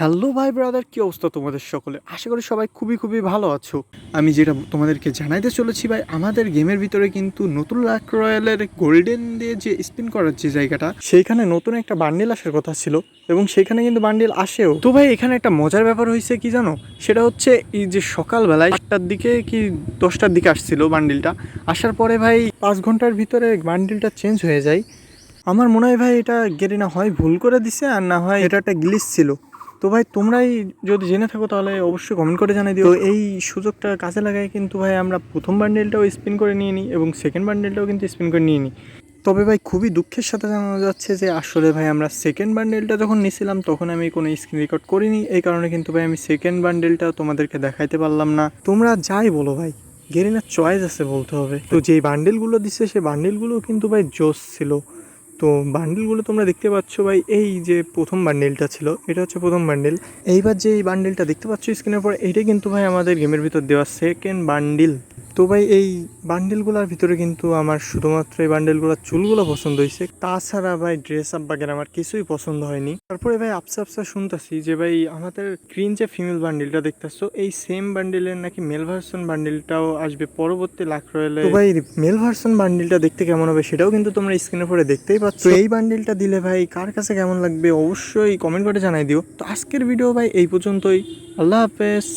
Hello ভাই brother, কি অবস্থা তোমাদের সকলে? আশা করি সবাই খুবই খুবই ভালো আছো। আমি যেটা তোমাদেরকে জানাইতে চলেছি ভাই, আমাদের গেমের ভিতরে কিন্তু নতুন লাক রয়্যালের গোল্ডেন দিয়ে যে স্পিন করার যে জায়গাটা, সেইখানে নতুন একটা বান্ডিল আসার কথা ছিল এবং সেখানে কিন্তু বান্ডিল আসেও। তো ভাই, এখানে একটা মজার ব্যাপার হয়েছে কি জানো? সেটা হচ্ছে এই যে সকালবেলায় আটটার দিকে কি দশটার দিকে আসছিল বান্ডিলটা আসার পরে ভাই, পাঁচ ঘণ্টার ভিতরে বান্ডিলটা চেঞ্জ হয়ে যায়। আমার মনে হয় ভাই, এটা গেরিনা হয় ভুল করে দিছে আর না হয় এটা একটা গ্লিচ ছিল। তো ভাই তোমরাই যদি জেনে থাকো তাহলে অবশ্যই কমেন্ট করে জানাই দিও। এই সুযোগটা কাজে লাগায় কিন্তু ভাই আমরা প্রথম বান্ডেলটাও স্পিন করে নিয়ে নিই এবং সেকেন্ড বান্ডেলটাও কিন্তু স্পিন করে নিয়ে নিই তবে ভাই খুবই দুঃখের সাথে জানানো যাচ্ছে যে আসলে ভাই আমরা সেকেন্ড বান্ডেলটা যখন নিয়েছিলাম তখন আমি কোনো স্ক্রিন রেকর্ড করিনি। এই কারণে কিন্তু ভাই আমি সেকেন্ড বান্ডেলটা তোমাদেরকে দেখাইতে পারলাম না। তোমরা যাই বলো ভাই গেরিনার চয়েস আছে বলতে হবে। তো যেই বান্ডেলগুলো দিচ্ছে সেই বান্ডেলগুলো কিন্তু ভাই জোস ছিল। তো বান্ডেলগুলো তোমরা দেখতে পাচ্ছ ভাই, এই যে প্রথম বান্ডেলটা ছিল, এটা হচ্ছে প্রথম বান্ডেল এইবার যে এই বান্ডেলটা দেখতে পাচ্ছ স্ক্রিনের পর এটা কিন্তু ভাই আমাদের গেমের ভিতর দেওয়া সেকেন্ড বান্ডিল তো ভাই এই বান্ডেলগুলোর ভিতরে কিন্তু আমার শুধুমাত্র এই বান্ডেলগুলোর চুলগুলো পছন্দ হয়েছে। তাছাড়া ভাই ড্রেস আপ বাগের আমার কিছুই পছন্দ হয়নি। তারপরে ভাই আপসা আপসা শুনতেছি যে ভাই আমাদের গ্রিন যে ফিমেল বান্ডেলটা দেখতেছো? এই সেম বান্ডেলের নাকি মেল ভার্সন বান্ডেলটাও আসবে পরবর্তী লাখ রয়েলে তো ভাই মেল ভার্সন বান্ডেলটা দেখতে কেমন হবে সেটাও কিন্তু তোমরা স্ক্রিনের পরে দেখতেই পাচ্ছ। তো এই বান্ডেলটা দিলে ভাই কার কাছে কেমন লাগবে অবশ্যই কমেন্ট করে জানাই দিও। তো আজকের ভিডিও ভাই এই পর্যন্তই। আল্লাহ হাফেজ।